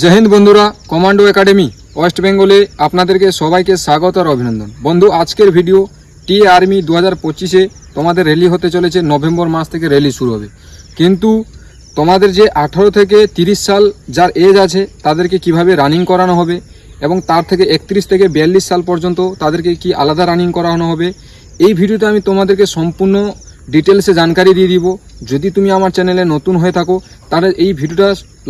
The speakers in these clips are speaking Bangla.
জয় হিন্দ বন্ধুরা কমান্ডো একাডেমি ওয়েস্ট বেঙ্গলে আপনাদেরকে সবাইকে স্বাগত আর অভিনন্দন। বন্ধু, আজকের ভিডিও টি আর্মি দু হাজার পঁচিশে তোমাদের র্যালি হতে চলেছে নভেম্বর মাস থেকে র্যালি শুরু হবে। কিন্তু তোমাদের যে আঠারো থেকে তিরিশ সাল যার এজ আছে, তাদেরকে কীভাবে রানিং করানো হবে এবং তার থেকে একত্রিশ থেকে বিয়াল্লিশ সাল পর্যন্ত তাদেরকে কি আলাদা রানিং করানো হবে, এই ভিডিওতে আমি তোমাদেরকে সম্পূর্ণ ডিটেলসে জানকারি দিয়ে দিব। যদি তুমি আমার চ্যানেলে নতুন হয়ে থাকো, তাহলে এই ভিডিওটা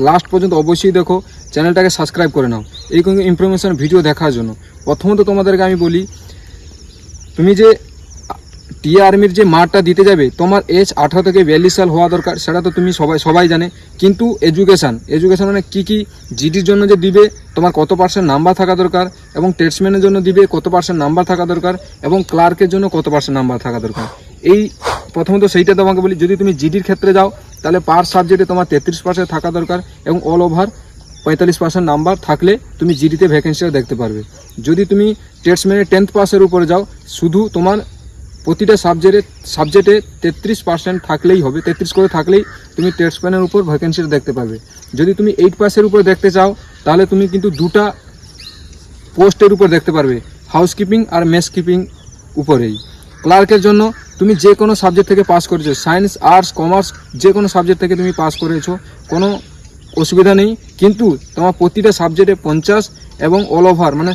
লাস্ট পর্যন্ত অবশ্যই দেখো। চ্যানেলটাকে সাবস্ক্রাইব করে নাও। এইরকম ইনফরমেশন ভিডিও দেখার জন্য। প্রথমত তোমাদেরকে আমি বলি, তুমি যে টি আর্মির যে মাঠটা দিতে যাবে, তোমার এজ আঠারো থেকে বিয়াল্লিশ সাল হওয়া দরকার, সেটা তো তুমি সবাই সবাই জানে। কিন্তু এডুকেশান এডুকেশান মানে কী কী? জিডির জন্য যে দিবে, তোমার কত পার্সেন্ট নাম্বার থাকা দরকার, এবং টেস্টম্যানের জন্য দিবে কত পার্সেন্ট নাম্বার থাকা দরকার, এবং ক্লার্কের জন্য কত পার্সেন্ট নাম্বার থাকা দরকার। এই প্রথমত সেইটা তোমাকে বলি, যদি তুমি জিডির ক্ষেত্রে যাও, তাহলে পার সাবজেক্টে তোমার তেত্রিশ পার্সেন্ট থাকা দরকার এবং অল ওভার পঁয়তাল্লিশ পার্সেন্ট নাম্বার থাকলে তুমি জিডিতে ভ্যাকেন্সিটা দেখতে পারবে। যদি তুমি টেস্টম্যানের টেন্থ পাসের উপরে যাও, শুধু তোমার প্রতিটা সাবজেক্টে সাবজেক্টে তেত্রিশ পার্সেন্ট থাকলেই হবে, তেত্রিশ করে থাকলেই তুমি টেস্টম্যানের উপর ভ্যাকেন্সিটা দেখতে পাবে যদি তুমি এইট পাসের উপর দেখতে চাও, তাহলে তুমি কিন্তু দুটা পোস্টের উপর দেখতে পারবে হাউসকিপিং আর মেস কিপিং উপরেই। ক্লার্কের জন্য তুমি যে কোনো সাবজেক্ট থেকে পাস করেছ সায়েন্স আর্টস কমার্স যে কোনো সাবজেক্ট থেকে তুমি পাস করেছ, কোনো অসুবিধা নেই। কিন্তু তোমার প্রতিটা সাবজেক্টে পঞ্চাশ এবং অল ওভার মানে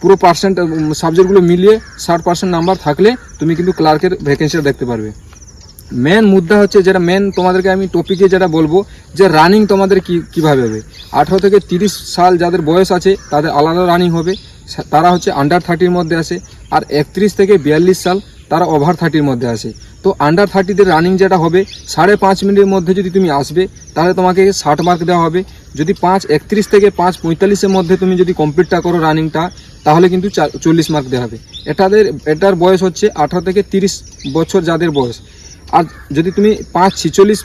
পুরো পার্সেন্ট সাবজেক্টগুলো মিলিয়ে ষাট পার্সেন্ট নাম্বার থাকলে তুমি কিন্তু ক্লার্কের ভ্যাকেন্সিটা দেখতে পারবে। মেন মুদ্রা হচ্ছে যেটা মেন তোমাদেরকে আমি টপিকে যেটা বলব, যে রানিং তোমাদের কি, কীভাবে হবে। আঠারো থেকে তিরিশ সাল যাদের বয়স আছে, তাদের আলাদা রানিং হবে। তারা হচ্ছে আন্ডার থার্টির মধ্যে আসে আর একত্রিশ থেকে বিয়াল্লিশ সাল তারা ওভার থার্টির মধ্যে আসে তো আন্ডার থার্টিতে রানিং যেটা হবে, সাড়ে পাঁচ মিনিটের মধ্যে যদি তুমি আসবে, তাহলে তোমাকে ষাট মার্ক দেওয়া হবে। যদি পাঁচ একত্রিশ থেকে পাঁচ পঁয়তাল্লিশের মধ্যে তুমি যদি কমপ্লিটটা করো রানিংটা তাহলে কিন্তু চল্লিশ মার্ক দেওয়া হবে। এটাদের, এটার বয়স হচ্ছে আঠারো থেকে তিরিশ বছর যাদের বয়স। আর যদি তুমি পাঁচ ছিচল্লিশ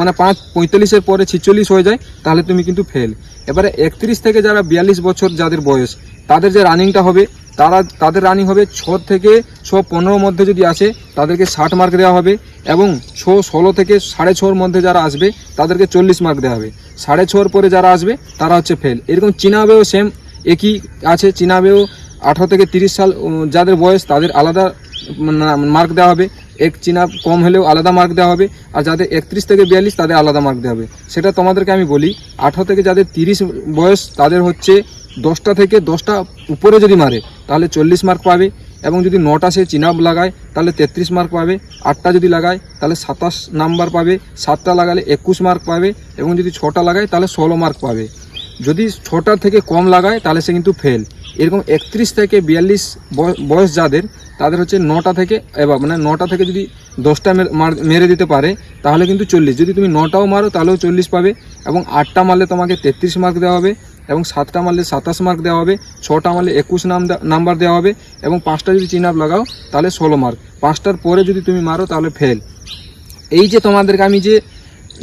মানে পাঁচ পঁয়তাল্লিশের পরে ছিচল্লিশ হয়ে যায়, তাহলে তুমি কিন্তু ফেল এবারে একত্রিশ থেকে যারা বিয়াল্লিশ বছর যাদের বয়স, তাদের যে রানিংটা হবে, তারা, তাদের রানিং হবে ছ থেকে ছ পনেরোর মধ্যে যদি আসে, তাদেরকে ষাট মার্ক দেওয়া হবে এবং ছ ষোলো থেকে সাড়ে ছর মধ্যে যারা আসবে, তাদেরকে চল্লিশ মার্ক দেওয়া হবে। সাড়ে ছর পরে যারা আসবে, তারা হচ্ছে ফেল এরকম চীনাবেও সেম একই আছে, চীনাবেও আঠারো থেকে তিরিশ সাল যাদের বয়স, তাদের আলাদা মার্ক দেওয়া হবে। এক চীনা কম হলেও আলাদা মার্ক দেওয়া হবে, আর যাদের একত্রিশ থেকে বিয়াল্লিশ তাদের আলাদা মার্ক দেওয়া হবে। সেটা তোমাদেরকে আমি বলি, আঠারো থেকে যাদের তিরিশ বয়স, তাদের হচ্ছে দশটা থেকে দশটা উপরে যদি মারে, তাহলে চল্লিশ মার্ক পাবে, এবং যদি নটা সে চিনাব লাগায়, তাহলে তেত্রিশ মার্ক পাবে, আটটা যদি লাগায়, তাহলে সাতাশ নাম্বার পাবে, সাতটা লাগালে একুশ মার্ক পাবে, এবং যদি ছটা লাগায়, তাহলে ষোলো মার্ক পাবে। যদি ছটা থেকে কম লাগায়, তাহলে সে কিন্তু ফেল এরকম একত্রিশ থেকে বিয়াল্লিশ বয়- বয়স যাদের, তাদের হচ্ছে নটা থেকে, এবার মানে নটা থেকে যদি দশটা মেরে দিতে পারে, তাহলে কিন্তু চল্লিশ। যদি তুমি নটাও মারো, তাহলেও চল্লিশ পাবে এবং আটটা মারলে তোমাকে তেত্রিশ মার্ক দেওয়া হবে এবং সাতটা মারলে সাতাশ মার্ক দেওয়া হবে, ছটা মারলে একুশ নাম নাম্বার দেওয়া হবে এবং পাঁচটা যদি চিন আপ লাগাও, তাহলে ষোলো মার্ক পাঁচটার পরে যদি তুমি মারো, তাহলে ফেল এই যে তোমাদেরকে আমি যে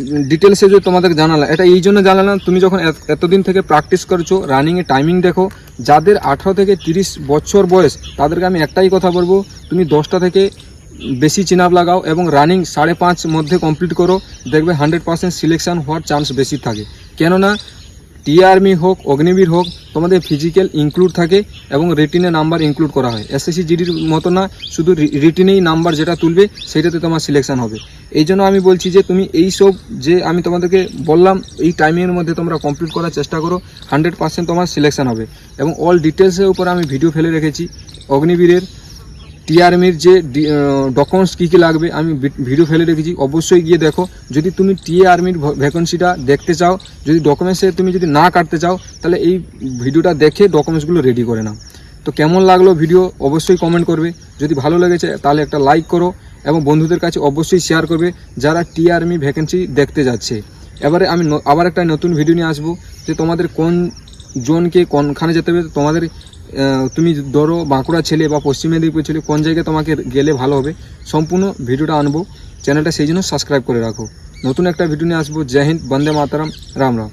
ডিটেলসে যে তোমাদের জানালাম, এটা এই জন্য জানালাম, তুমি যখন এত- এতদিন থেকে প্র্যাকটিস করছ রানিংয়ে টাইমিং দেখো, যাদের আঠারো থেকে তিরিশ বছর বয়স, তাদেরকে আমি একটাই কথা বলব, তুমি দশটা থেকে বেশি চিনাপ লাগাও এবং রানিং সাড়ে পাঁচ মধ্যে কমপ্লিট করো, দেখবে হান্ড্রেড পার্সেন্ট সিলেকশন হওয়ার চান্স বেশি থাকে। কেননা টি আর্মি হোক, অগ্নিবীর হোক, তোমাদের ফিজিক্যাল ইনক্লুড থাকে এবং রিটিনে নাম্বার ইনক্লুড করা হয়। এসএসসি জিডির মতো না, শুধু রিটিনেই নাম্বার যেটা তুলবে সেটাতে তোমার সিলেকশান হবে। এই জন্য আমি বলছি যে, তুমি এই সব যে আমি তোমাদেরকে বললাম, এই টাইমের মধ্যে তোমরা কমপ্লিট করার চেষ্টা করো হান্ড্রেড পার্সেন্ট তোমার সিলেকশান হবে। এবং অল ডিটেলসের উপরে আমি ভিডিও ফেলে রেখেছি, অগ্নিবীরের। টি আর্মির যে ডকুমেন্টস কী কী লাগবে, আমি ভিডিও ফেলে রেখেছি। অবশ্যই গিয়ে দেখো, যদি তুমি টি আর্মির ভ্যাকেন্সিটা দেখতে চাও, যদি ডকুমেন্টসে তুমি যদি না কাটতে চাও, তাহলে এই ভিডিওটা দেখে ডকুমেন্টসগুলো রেডি করে নাও। তো কেমন লাগল ভিডিও অবশ্যই কমেন্ট করবে। যদি ভালো লেগেছে, তাহলে একটা লাইক করো এবং বন্ধুদের কাছে অবশ্যই শেয়ার করবে যারা টি আর্মি ভ্যাকেন্সি দেখতে যাচ্ছে। এবারে আমি আবার একটা নতুন ভিডিও নিয়ে আসব, যে তোমাদের কোন জোনকে কোনখানে যেতে হবে, তোমাদের তুমি ধরো বাঁকুড়া ছেলে বা পশ্চিম মেদিনীপুর ছেলে, কোন জায়গায় তোমাকে গেলে ভালো হবে? সম্পূর্ণ ভিডিওটা আনব। চ্যানেলটা সেই জন্য সাবস্ক্রাইব করে রাখো। নতুন একটা ভিডিও নিয়ে আসব। জয় হিন্দ, বন্দে মাতারাম, রাম রাম।